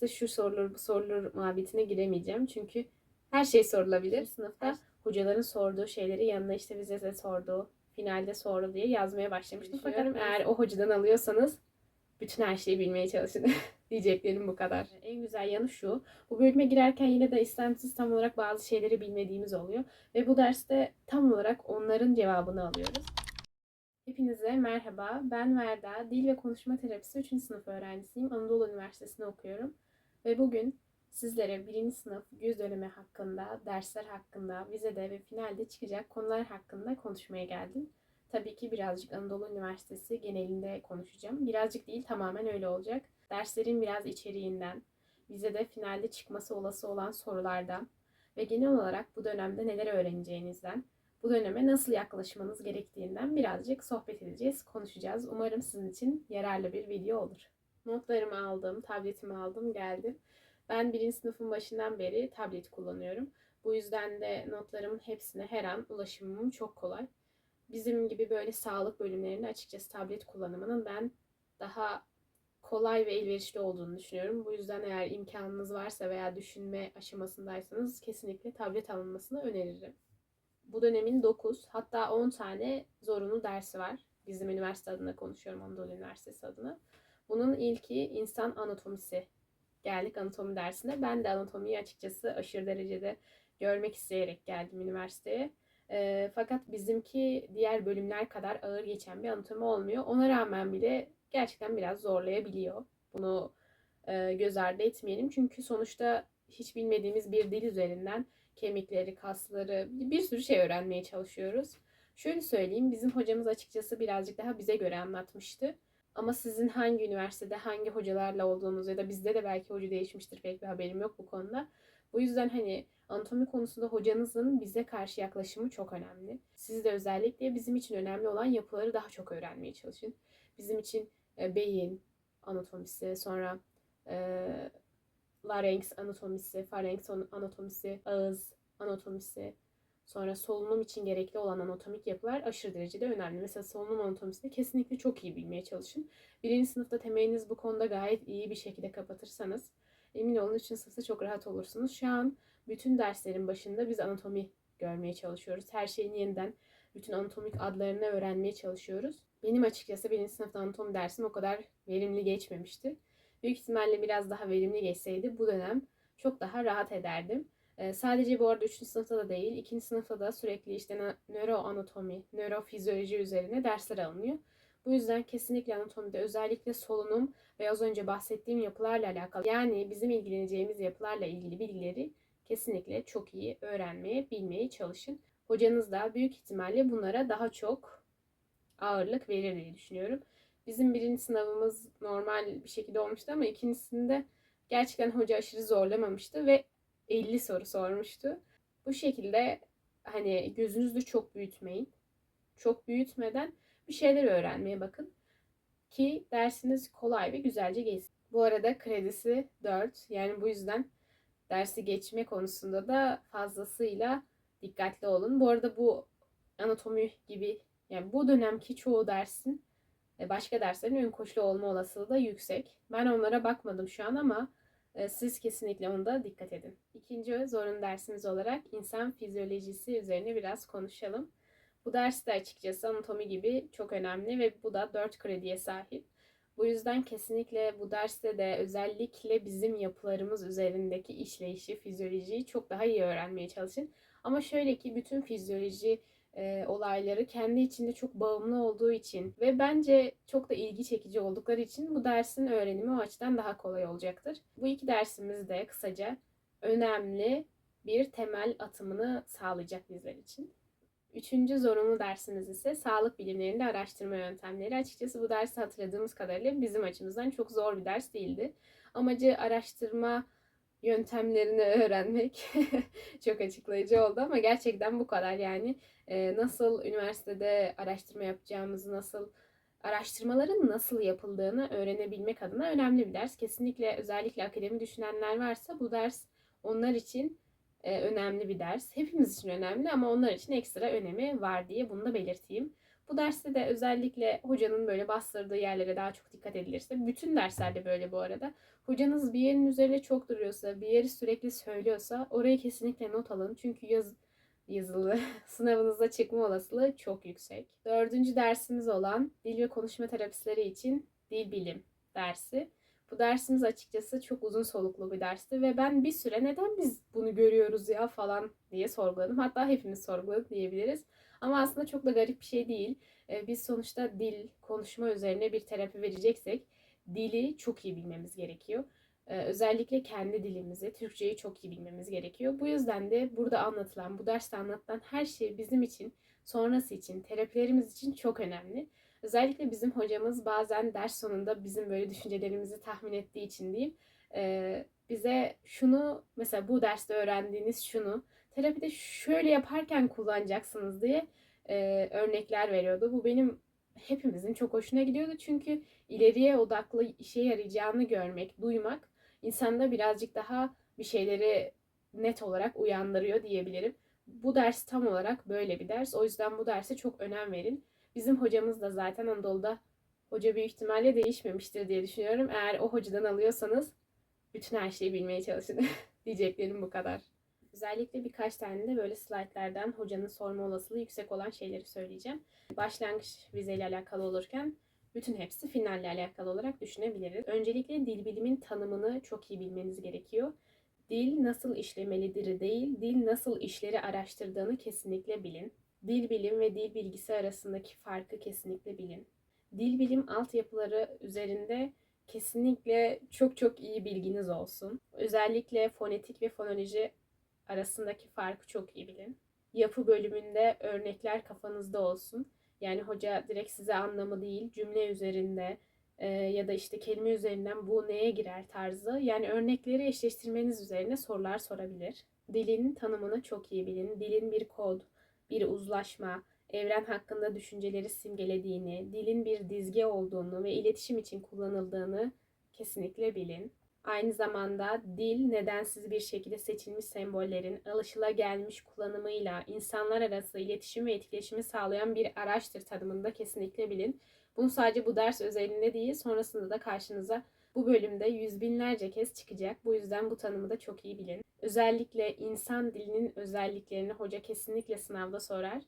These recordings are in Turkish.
derste şu sorulur bu sorulur muhabbetine giremeyeceğim. Çünkü her şey sorulabilir. Sınıfta hocaların sorduğu şeyleri yanına işte vizede sorduğu, finalde sordu diye yazmaya başlamıştım. Fakat eğer o hocadan alıyorsanız bütün her şeyi bilmeye çalışın. Diyeceklerim bu kadar. En güzel yanı şu. Bu bölüme girerken yine de istemsiz tam olarak bazı şeyleri bilmediğimiz oluyor. Ve bu derste tam olarak onların cevabını alıyoruz. Hepinize merhaba. Ben Verda. Dil ve Konuşma Terapisi 3. sınıf öğrencisiyim. Anadolu Üniversitesi'nde okuyorum. Ve bugün sizlere 1. sınıf yüz dönemi hakkında, dersler hakkında, vizede ve finalde çıkacak konular hakkında konuşmaya geldim. Tabii ki birazcık Anadolu Üniversitesi genelinde konuşacağım. Birazcık değil tamamen öyle olacak. Derslerin biraz içeriğinden, vizede finalde çıkması olası olan sorulardan ve genel olarak bu dönemde neler öğreneceğinizden, bu döneme nasıl yaklaşmanız gerektiğinden birazcık sohbet edeceğiz, konuşacağız. Umarım sizin için yararlı bir video olur. Notlarımı aldım, tabletimi aldım, geldim. Ben birinci sınıfın başından beri tablet kullanıyorum. Bu yüzden de notlarımın hepsine her an ulaşımım çok kolay. Bizim gibi böyle sağlık bölümlerinde açıkçası tablet kullanımının ben daha kolay ve elverişli olduğunu düşünüyorum. Bu yüzden eğer imkanınız varsa veya düşünme aşamasındaysanız kesinlikle tablet alınmasını öneririm. Bu dönemin 9 hatta 10 tane zorunlu dersi var. Bizim üniversite adına konuşuyorum Anadolu Üniversitesi adına. Bunun ilki insan anatomisi. Geldik anatomi dersine. Ben de anatomiyi açıkçası aşırı derecede görmek isteyerek geldim üniversiteye. E, fakat bizimki diğer bölümler kadar ağır geçen bir anatomi olmuyor. Ona rağmen bile gerçekten biraz zorlayabiliyor. Bunu e, göz ardı etmeyelim. Çünkü sonuçta hiç bilmediğimiz bir dil üzerinden kemikleri, kasları, bir sürü şey öğrenmeye çalışıyoruz. Şöyle söyleyeyim, bizim hocamız açıkçası birazcık daha bize göre anlatmıştı. Ama sizin hangi üniversitede, hangi hocalarla olduğunuz ya da bizde de belki hoca değişmiştir pek bir haberim yok bu konuda. Bu yüzden hani anatomi konusunda hocanızın bize karşı yaklaşımı çok önemli. Siz de özellikle bizim için önemli olan yapıları daha çok öğrenmeye çalışın. Bizim için e, beyin anatomisi, sonra e, larynx anatomisi, pharynx anatomisi, ağız anatomisi, sonra solunum için gerekli olan anatomik yapılar aşırı derecede önemli. Mesela solunum anatomisini kesinlikle çok iyi bilmeye çalışın. Birinci sınıfta temeliniz bu konuda gayet iyi bir şekilde kapatırsanız emin olun üçün sınıfta çok rahat olursunuz. Şu an bütün derslerin başında biz anatomi görmeye çalışıyoruz. Her şeyin yeniden bütün anatomik adlarını öğrenmeye çalışıyoruz. Benim açıkçası birinci sınıfta anatomi dersim o kadar verimli geçmemişti. Büyük ihtimalle biraz daha verimli geçseydi bu dönem çok daha rahat ederdim. Ee, sadece bu arada 3. sınıfta da değil, 2. sınıfta da sürekli işte nöroanatomi, nörofizyoloji üzerine dersler alınıyor. Bu yüzden kesinlikle anatomide özellikle solunum ve az önce bahsettiğim yapılarla alakalı yani bizim ilgileneceğimiz yapılarla ilgili bilgileri kesinlikle çok iyi öğrenmeye, bilmeye çalışın. Hocanız da büyük ihtimalle bunlara daha çok ağırlık verir diye düşünüyorum. Bizim birinci sınavımız normal bir şekilde olmuştu ama ikincisinde gerçekten hoca aşırı zorlamamıştı ve 50 soru sormuştu. Bu şekilde hani gözünüzü çok büyütmeyin. Çok büyütmeden bir şeyler öğrenmeye bakın ki dersiniz kolay ve güzelce geçsin. Bu arada kredisi 4 yani bu yüzden dersi geçme konusunda da fazlasıyla dikkatli olun. Bu arada bu anatomi gibi yani bu dönemki çoğu dersin e, başka derslerin ön koşulu olma olasılığı da yüksek. Ben onlara bakmadım şu an ama siz kesinlikle onda dikkat edin. İkinci zorunlu dersimiz olarak insan fizyolojisi üzerine biraz konuşalım. Bu ders de açıkçası anatomi gibi çok önemli ve bu da 4 krediye sahip. Bu yüzden kesinlikle bu derste de özellikle bizim yapılarımız üzerindeki işleyişi, fizyolojiyi çok daha iyi öğrenmeye çalışın. Ama şöyle ki bütün fizyoloji e, olayları kendi içinde çok bağımlı olduğu için ve bence çok da ilgi çekici oldukları için bu dersin öğrenimi o açıdan daha kolay olacaktır. Bu iki dersimiz de kısaca önemli bir temel atımını sağlayacak bizler için. Üçüncü zorunlu dersimiz ise sağlık bilimlerinde araştırma yöntemleri. Açıkçası bu dersi hatırladığımız kadarıyla bizim açımızdan çok zor bir ders değildi. Amacı araştırma yöntemlerini öğrenmek çok açıklayıcı oldu ama gerçekten bu kadar yani e, nasıl üniversitede araştırma yapacağımızı nasıl araştırmaların nasıl yapıldığını öğrenebilmek adına önemli bir ders. Kesinlikle özellikle akademi düşünenler varsa bu ders onlar için e, önemli bir ders. Hepimiz için önemli ama onlar için ekstra önemi var diye bunu da belirteyim. Bu derste de özellikle hocanın böyle bastırdığı yerlere daha çok dikkat edilirse, bütün derslerde böyle bu arada. Hocanız bir yerin üzerine çok duruyorsa, bir yeri sürekli söylüyorsa oraya kesinlikle not alın. Çünkü yaz, yazılı sınavınızda çıkma olasılığı çok yüksek. Dördüncü dersimiz olan dil ve konuşma terapistleri için dil bilim dersi. Bu dersimiz açıkçası çok uzun soluklu bir dersti ve ben bir süre neden biz bunu görüyoruz ya falan diye sorguladım. Hatta hepimiz sorguladık diyebiliriz. Ama aslında çok da garip bir şey değil. Ee, Biz sonuçta dil, konuşma üzerine bir terapi vereceksek dili çok iyi bilmemiz gerekiyor. Ee, Özellikle kendi dilimizi, Türkçeyi çok iyi bilmemiz gerekiyor. Bu yüzden de burada anlatılan, bu derste anlatılan her şey bizim için, sonrası için, terapilerimiz için çok önemli. Özellikle bizim hocamız bazen ders sonunda bizim böyle düşüncelerimizi tahmin ettiği için diyeyim, e, bize şunu mesela bu derste öğrendiğiniz şunu terapide şöyle yaparken kullanacaksınız diye e, örnekler veriyordu. Bu benim hepimizin çok hoşuna gidiyordu çünkü ileriye odaklı işe yarayacağını görmek, duymak insanda birazcık daha bir şeyleri net olarak uyandırıyor diyebilirim. Bu ders tam olarak böyle bir ders. O yüzden bu derse çok önem verin. Bizim hocamız da zaten Anadolu'da hoca büyük ihtimalle değişmemiştir diye düşünüyorum. Eğer o hocadan alıyorsanız bütün her şeyi bilmeye çalışın. Diyeceklerim bu kadar. Özellikle birkaç tane de böyle slaytlardan hocanın sorma olasılığı yüksek olan şeyleri söyleyeceğim. Başlangıç vizeyle alakalı olurken bütün hepsi finalle alakalı olarak düşünebiliriz. Öncelikle dil bilimin tanımını çok iyi bilmeniz gerekiyor. Dil nasıl işlemelidir değil, dil nasıl işleri araştırdığını kesinlikle bilin. Dil bilim ve dil bilgisi arasındaki farkı kesinlikle bilin. Dil bilim altyapıları üzerinde kesinlikle çok çok iyi bilginiz olsun. Özellikle fonetik ve fonoloji arasındaki farkı çok iyi bilin. Yapı bölümünde örnekler kafanızda olsun. Yani hoca direkt size anlamı değil, cümle üzerinde e, ya da işte kelime üzerinden bu neye girer tarzı. Yani örnekleri eşleştirmeniz üzerine sorular sorabilir. Dilin tanımını çok iyi bilin. Dilin bir kod, bir uzlaşma, evren hakkında düşünceleri simgelediğini, dilin bir dizge olduğunu ve iletişim için kullanıldığını kesinlikle bilin. Aynı zamanda dil nedensiz bir şekilde seçilmiş sembollerin alışılagelmiş kullanımıyla insanlar arası iletişim ve etkileşimi sağlayan bir araçtır tanımında kesinlikle bilin. Bunu sadece bu ders özelinde değil, sonrasında da karşınıza bu bölümde yüz binlerce kez çıkacak. Bu yüzden bu tanımı da çok iyi bilin. Özellikle insan dilinin özelliklerini hoca kesinlikle sınavda sorar.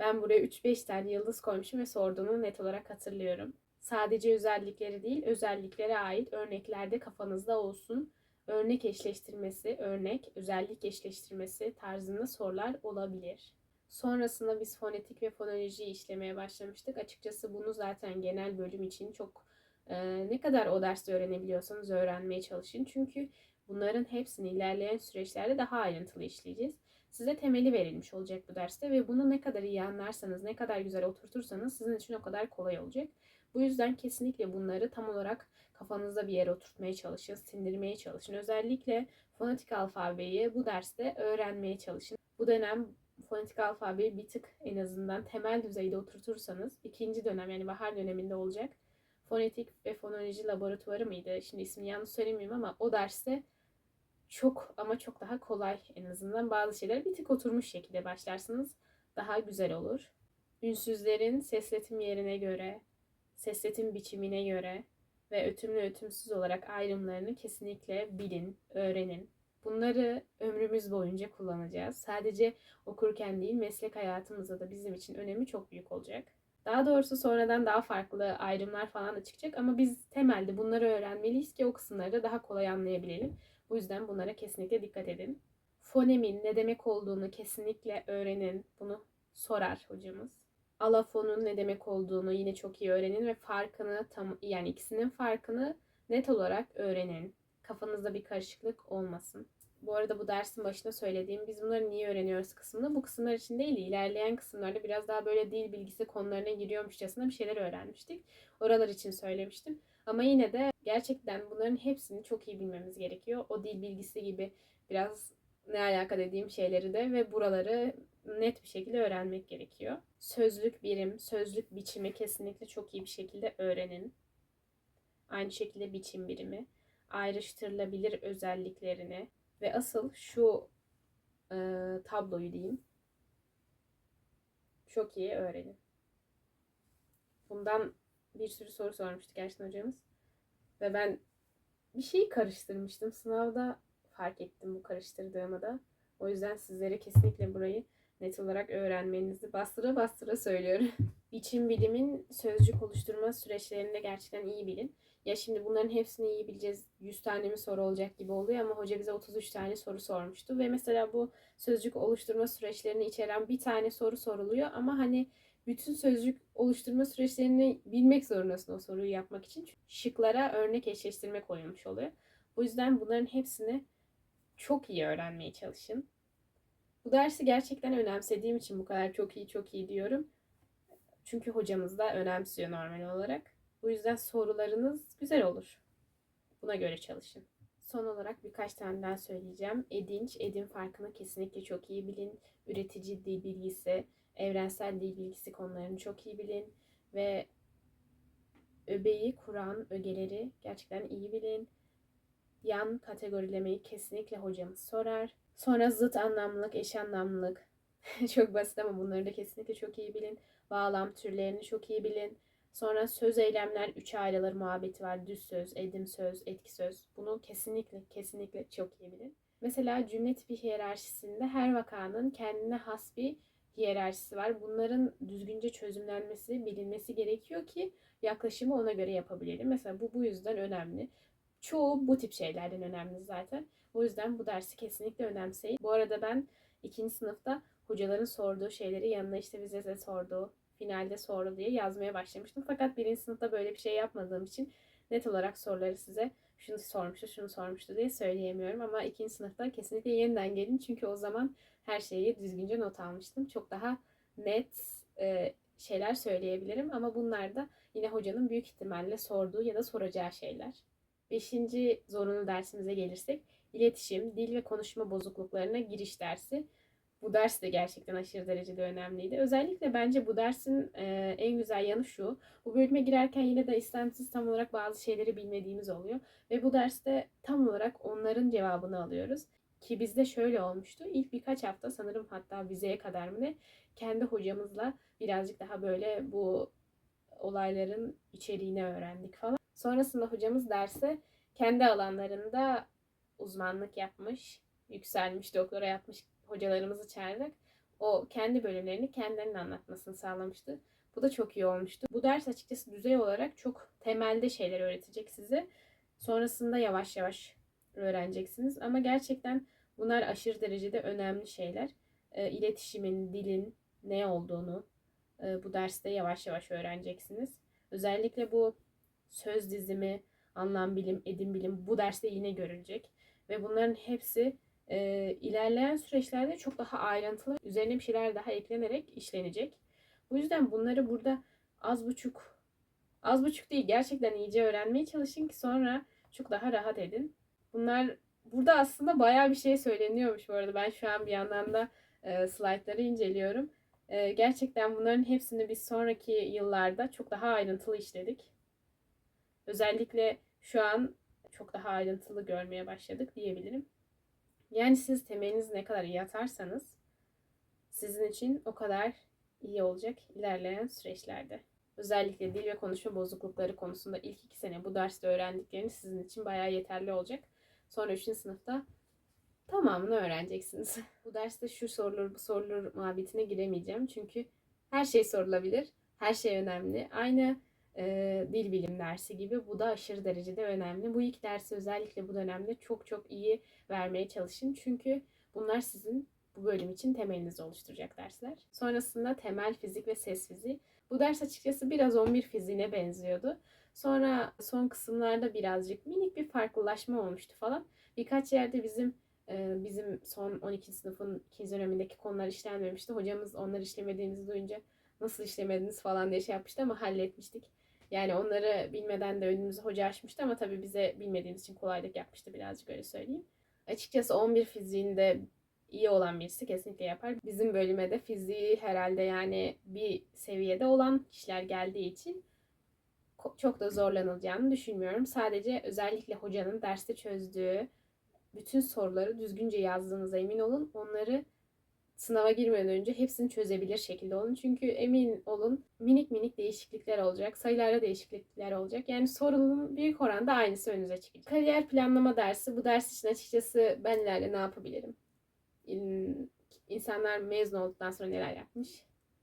Ben buraya 3-5 tane yıldız koymuşum ve sorduğunu net olarak hatırlıyorum. Sadece özellikleri değil, özelliklere ait örnekler de kafanızda olsun. Örnek eşleştirmesi, örnek, özellik eşleştirmesi tarzında sorular olabilir. Sonrasında biz fonetik ve fonoloji işlemeye başlamıştık. Açıkçası bunu zaten genel bölüm için çok e, ne kadar o derste öğrenebiliyorsanız öğrenmeye çalışın. Çünkü bunların hepsini ilerleyen süreçlerde daha ayrıntılı işleyeceğiz. Size temeli verilmiş olacak bu derste ve bunu ne kadar iyi anlarsanız, ne kadar güzel oturtursanız sizin için o kadar kolay olacak. Bu yüzden kesinlikle bunları tam olarak kafanızda bir yere oturtmaya çalışın, sindirmeye çalışın. Özellikle fonetik alfabeyi bu derste öğrenmeye çalışın. Bu dönem fonetik alfabeyi bir tık en azından temel düzeyde oturtursanız ikinci dönem yani bahar döneminde olacak. Fonetik ve fonoloji laboratuvarı mıydı? Şimdi ismini yanlış söylemeyeyim ama o derste çok ama çok daha kolay en azından bazı şeyler bir tık oturmuş şekilde başlarsınız. Daha güzel olur. Ünsüzlerin sesletim yerine göre, sesletim biçimine göre ve ötümlü ötümsüz olarak ayrımlarını kesinlikle bilin, öğrenin. Bunları ömrümüz boyunca kullanacağız. Sadece okurken değil, meslek hayatımızda da bizim için önemi çok büyük olacak. Daha doğrusu sonradan daha farklı ayrımlar falan da çıkacak ama biz temelde bunları öğrenmeliyiz ki o kısımları da daha kolay anlayabilelim. Bu yüzden bunlara kesinlikle dikkat edin. Fonemin ne demek olduğunu kesinlikle öğrenin. Bunu sorar hocamız. Alafonun ne demek olduğunu yine çok iyi öğrenin ve farkını tam yani ikisinin farkını net olarak öğrenin. Kafanızda bir karışıklık olmasın. Bu arada bu dersin başında söylediğim biz bunları niye öğreniyoruz kısmında bu kısımlar için değil ilerleyen kısımlarda biraz daha böyle dil bilgisi konularına giriyormuşçasına bir şeyler öğrenmiştik. Oralar için söylemiştim. Ama yine de gerçekten bunların hepsini çok iyi bilmemiz gerekiyor. O dil bilgisi gibi biraz ne alaka dediğim şeyleri de ve buraları net bir şekilde öğrenmek gerekiyor. Sözlük birim, sözlük biçimi kesinlikle çok iyi bir şekilde öğrenin. Aynı şekilde biçim birimi, ayrıştırılabilir özelliklerini ve asıl şu e, tabloyu diyeyim çok iyi öğrenin. Bundan bir sürü soru sormuştu gerçekten hocamız. Ve ben bir şeyi karıştırmıştım. Sınavda fark ettim bu karıştırdığımı da. O yüzden sizlere kesinlikle burayı net olarak öğrenmenizi bastıra bastıra söylüyorum. Biçim bilimin sözcük oluşturma süreçlerini de gerçekten iyi bilin. Ya şimdi bunların hepsini iyi bileceğiz. 100 tane mi soru olacak gibi oluyor ama hoca bize 33 tane soru sormuştu. Ve mesela bu sözcük oluşturma süreçlerini içeren bir tane soru soruluyor ama hani bütün sözcük oluşturma süreçlerini bilmek zorundasın o soruyu yapmak için. Şıklara örnek eşleştirme koyulmuş oluyor. O yüzden bunların hepsini çok iyi öğrenmeye çalışın. Bu dersi gerçekten önemsediğim için bu kadar çok iyi çok iyi diyorum. Çünkü hocamız da önemsiyor normal olarak. Bu yüzden sorularınız güzel olur. Buna göre çalışın. Son olarak birkaç tane daha söyleyeceğim. Edinç, edin farkını kesinlikle çok iyi bilin. Üretici dil bilgisi, evrensel dil bilgisi konularını çok iyi bilin. Ve öbeği kuran ögeleri gerçekten iyi bilin. Yan kategorilemeyi kesinlikle hocamız sorar. Sonra zıt anlamlılık, eş anlamlılık. çok basit ama bunları da kesinlikle çok iyi bilin. Bağlam türlerini çok iyi bilin. Sonra söz eylemler üçe ayrılır muhabbeti var. Düz söz, edim söz, etki söz. Bunu kesinlikle kesinlikle çok iyi bilin. Mesela cümle tipi hiyerarşisinde her vakanın kendine has bir hiyerarşisi var. Bunların düzgünce çözümlenmesi, bilinmesi gerekiyor ki yaklaşımı ona göre yapabilelim. Mesela bu bu yüzden önemli. Çoğu bu tip şeylerden önemli zaten. O yüzden bu dersi kesinlikle önemseyin. Bu arada ben ikinci sınıfta hocaların sorduğu şeyleri yanına işte vizede sorduğu, finalde sordu diye yazmaya başlamıştım. Fakat birinci sınıfta böyle bir şey yapmadığım için net olarak soruları size şunu sormuştu, şunu sormuştu diye söyleyemiyorum. Ama ikinci sınıfta kesinlikle yeniden gelin. Çünkü o zaman her şeyi düzgünce not almıştım. Çok daha net e, şeyler söyleyebilirim. Ama bunlar da yine hocanın büyük ihtimalle sorduğu ya da soracağı şeyler. Beşinci zorunlu dersimize gelirsek iletişim, dil ve konuşma bozukluklarına giriş dersi. Bu ders de gerçekten aşırı derecede önemliydi. Özellikle bence bu dersin e, en güzel yanı şu. Bu bölüme girerken yine de istemsiz tam olarak bazı şeyleri bilmediğimiz oluyor. Ve bu derste tam olarak onların cevabını alıyoruz. Ki bizde şöyle olmuştu. İlk birkaç hafta sanırım hatta vizeye kadar mı ne kendi hocamızla birazcık daha böyle bu olayların içeriğini öğrendik falan. Sonrasında hocamız derse kendi alanlarında uzmanlık yapmış, yükselmiş, doktora yapmış hocalarımızı çağırarak o kendi bölümlerini kendilerinin anlatmasını sağlamıştı. Bu da çok iyi olmuştu. Bu ders açıkçası düzey olarak çok temelde şeyler öğretecek size. Sonrasında yavaş yavaş öğreneceksiniz. Ama gerçekten bunlar aşırı derecede önemli şeyler. E, iletişimin, dilin ne olduğunu e, bu derste yavaş yavaş öğreneceksiniz. Özellikle bu söz dizimi, anlam bilim, edim bilim bu derste yine görülecek. Ve bunların hepsi e, ilerleyen süreçlerde çok daha ayrıntılı, üzerine bir şeyler daha eklenerek işlenecek. Bu yüzden bunları burada az buçuk, az buçuk değil gerçekten iyice öğrenmeye çalışın ki sonra çok daha rahat edin. Bunlar burada aslında bayağı bir şey söyleniyormuş bu arada. Ben şu an bir yandan da e, slaytları inceliyorum. E, gerçekten bunların hepsini biz sonraki yıllarda çok daha ayrıntılı işledik. Özellikle şu an çok daha ayrıntılı görmeye başladık diyebilirim. Yani siz temelinizi ne kadar iyi atarsanız sizin için o kadar iyi olacak ilerleyen süreçlerde. Özellikle dil ve konuşma bozuklukları konusunda ilk iki sene bu derste öğrendikleriniz sizin için bayağı yeterli olacak. Sonra üçüncü sınıfta tamamını öğreneceksiniz. bu derste şu sorulur bu sorulur muhabbetine giremeyeceğim. Çünkü her şey sorulabilir. Her şey önemli. Aynı e, dil bilim dersi gibi bu da aşırı derecede önemli. Bu ilk dersi özellikle bu dönemde çok çok iyi vermeye çalışın. Çünkü bunlar sizin bu bölüm için temelinizi oluşturacak dersler. Sonrasında temel fizik ve ses fiziği. Bu ders açıkçası biraz 11 fiziğine benziyordu. Sonra son kısımlarda birazcık minik bir farklılaşma olmuştu falan. Birkaç yerde bizim bizim son 12. sınıfın ikinci dönemindeki konular işlenmemişti. Hocamız onları işlemediğimizi duyunca nasıl işlemediniz falan diye şey yapmıştı ama halletmiştik. Yani onları bilmeden de önümüze hoca açmıştı ama tabii bize bilmediğimiz için kolaylık yapmıştı birazcık öyle söyleyeyim. Açıkçası 11 fiziğinde iyi olan birisi kesinlikle yapar. Bizim bölüme de fiziği herhalde yani bir seviyede olan kişiler geldiği için çok da zorlanılacağını düşünmüyorum. Sadece özellikle hocanın derste çözdüğü bütün soruları düzgünce yazdığınıza emin olun. Onları sınava girmeden önce hepsini çözebilir şekilde olun. Çünkü emin olun minik minik değişiklikler olacak. Sayılarda değişiklikler olacak. Yani sorunun büyük oranda aynısı önünüze çıkacak. Kariyer planlama dersi. Bu ders için açıkçası ben ileride ne yapabilirim? İn- İnsanlar mezun olduktan sonra neler yapmış?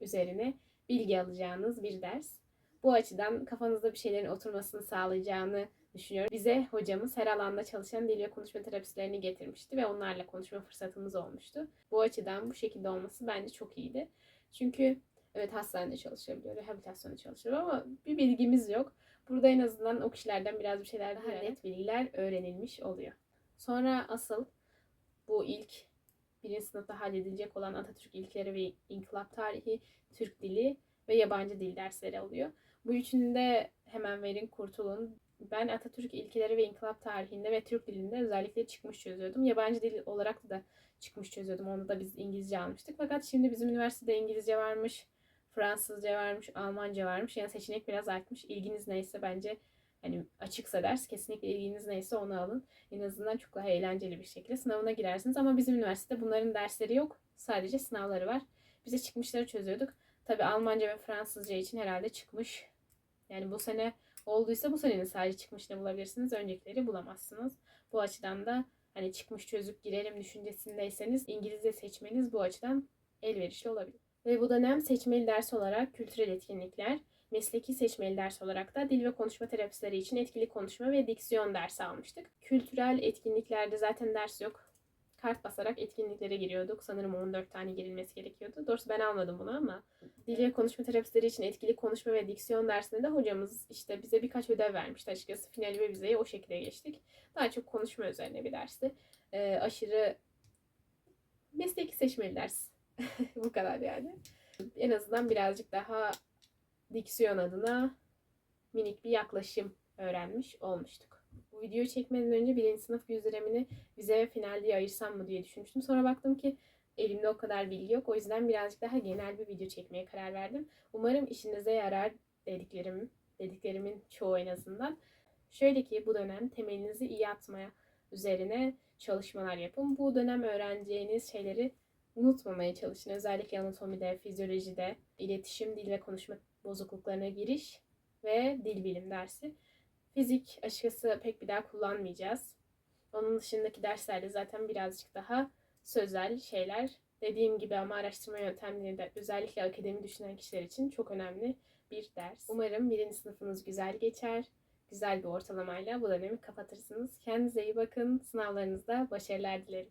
Üzerine bilgi alacağınız bir ders. Bu açıdan kafanızda bir şeylerin oturmasını sağlayacağını düşünüyorum. Bize hocamız her alanda çalışan dil ve konuşma terapistlerini getirmişti ve onlarla konuşma fırsatımız olmuştu. Bu açıdan bu şekilde olması bence çok iyiydi. Çünkü evet hastanede çalışabiliyor, rehabilitasyonda çalışıyor ama bir bilgimiz yok. Burada en azından o kişilerden biraz bir şeyler daha net bilgiler öğrenilmiş oluyor. Sonra asıl bu ilk birinci sınıfta halledilecek olan Atatürk ilkeleri ve inkılap tarihi, Türk dili ve yabancı dil dersleri oluyor. Bu üçünü de hemen verin kurtulun. Ben Atatürk ilkeleri ve inkılap tarihinde ve Türk dilinde özellikle çıkmış çözüyordum. Yabancı dil olarak da çıkmış çözüyordum. Onu da biz İngilizce almıştık. Fakat şimdi bizim üniversitede İngilizce varmış, Fransızca varmış, Almanca varmış. Yani seçenek biraz artmış. İlginiz neyse bence hani açıksa ders kesinlikle ilginiz neyse onu alın. En azından çok daha eğlenceli bir şekilde sınavına girersiniz. Ama bizim üniversitede bunların dersleri yok. Sadece sınavları var. Bize çıkmışları çözüyorduk. Tabi Almanca ve Fransızca için herhalde çıkmış. Yani bu sene olduysa bu senenin sadece çıkmışını bulabilirsiniz. Öncekileri bulamazsınız. Bu açıdan da hani çıkmış çözüp girelim düşüncesindeyseniz İngilizce seçmeniz bu açıdan elverişli olabilir. Ve bu dönem seçmeli ders olarak kültürel etkinlikler, mesleki seçmeli ders olarak da dil ve konuşma terapistleri için etkili konuşma ve diksiyon dersi almıştık. Kültürel etkinliklerde zaten ders yok. Kart basarak etkinliklere giriyorduk. Sanırım 14 tane girilmesi gerekiyordu. Doğrusu ben almadım bunu ama dil ve konuşma terapistleri için etkili konuşma ve diksiyon dersinde de hocamız işte bize birkaç ödev vermişti açıkçası. Finali ve vizeyi o şekilde geçtik. Daha çok konuşma üzerine bir dersti. Ee, aşırı mesleki seçmeli ders. Bu kadar yani. En azından birazcık daha diksiyon adına minik bir yaklaşım öğrenmiş olmuştuk. Bu videoyu çekmeden önce birinci sınıf yüz liramını vize ve final diye ayırsam mı diye düşünmüştüm. Sonra baktım ki elimde o kadar bilgi yok. O yüzden birazcık daha genel bir video çekmeye karar verdim. Umarım işinize yarar dediklerim, dediklerimin çoğu en azından. Şöyle ki bu dönem temelinizi iyi atmaya üzerine çalışmalar yapın. Bu dönem öğreneceğiniz şeyleri unutmamaya çalışın. Özellikle anatomide, fizyolojide, iletişim, dil ve konuşma bozukluklarına giriş ve dil bilim dersi. Fizik açıkçası pek bir daha kullanmayacağız. Onun dışındaki derslerde zaten birazcık daha sözel şeyler. Dediğim gibi ama araştırma yöntemleri de özellikle akademi düşünen kişiler için çok önemli bir ders. Umarım birinci sınıfınız güzel geçer. Güzel bir ortalamayla bu dönemi kapatırsınız. Kendinize iyi bakın. Sınavlarınızda başarılar dilerim.